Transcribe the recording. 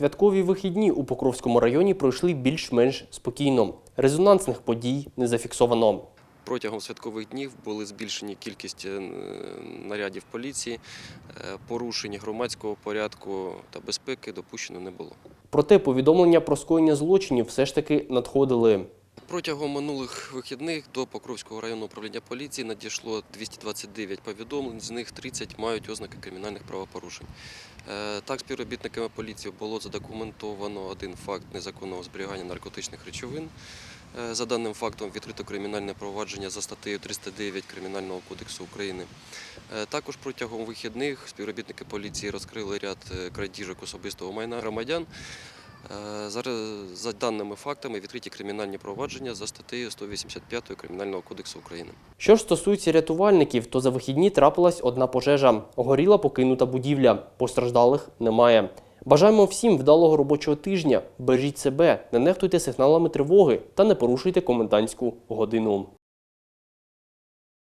Святкові вихідні у Покровському районі пройшли більш-менш спокійно. Резонансних подій не зафіксовано. Протягом святкових днів були збільшені кількість е, нарядів поліції, е, порушень громадського порядку та безпеки допущено не було. Проте повідомлення про скоєння злочинів все ж таки надходили. Протягом минулих вихідних до Покровського районного управління поліції надійшло 229 повідомлень, з них 30 мають ознаки кримінальних правопорушень. Е, Так, співробітниками поліції було задокументовано один факт незаконного зберігання наркотичних речовин. Е, За даним фактом відкрито кримінальне провадження за статтею 309 Кримінального кодексу України. Е, Також протягом вихідних співробітники поліції розкрили ряд крадіжок особистого майна громадян. Е, за даними фактами відкриті кримінальні провадження за статтею 185 Кримінального кодексу України. Що ж стосується рятувальників, то за вихідні трапилась одна пожежа. Горіла покинута будівля. Постраждалих немає. Бажаємо всім вдалого робочого тижня. Бережіть себе, не нехтуйте сигналами тривоги та не порушуйте комендантську годину.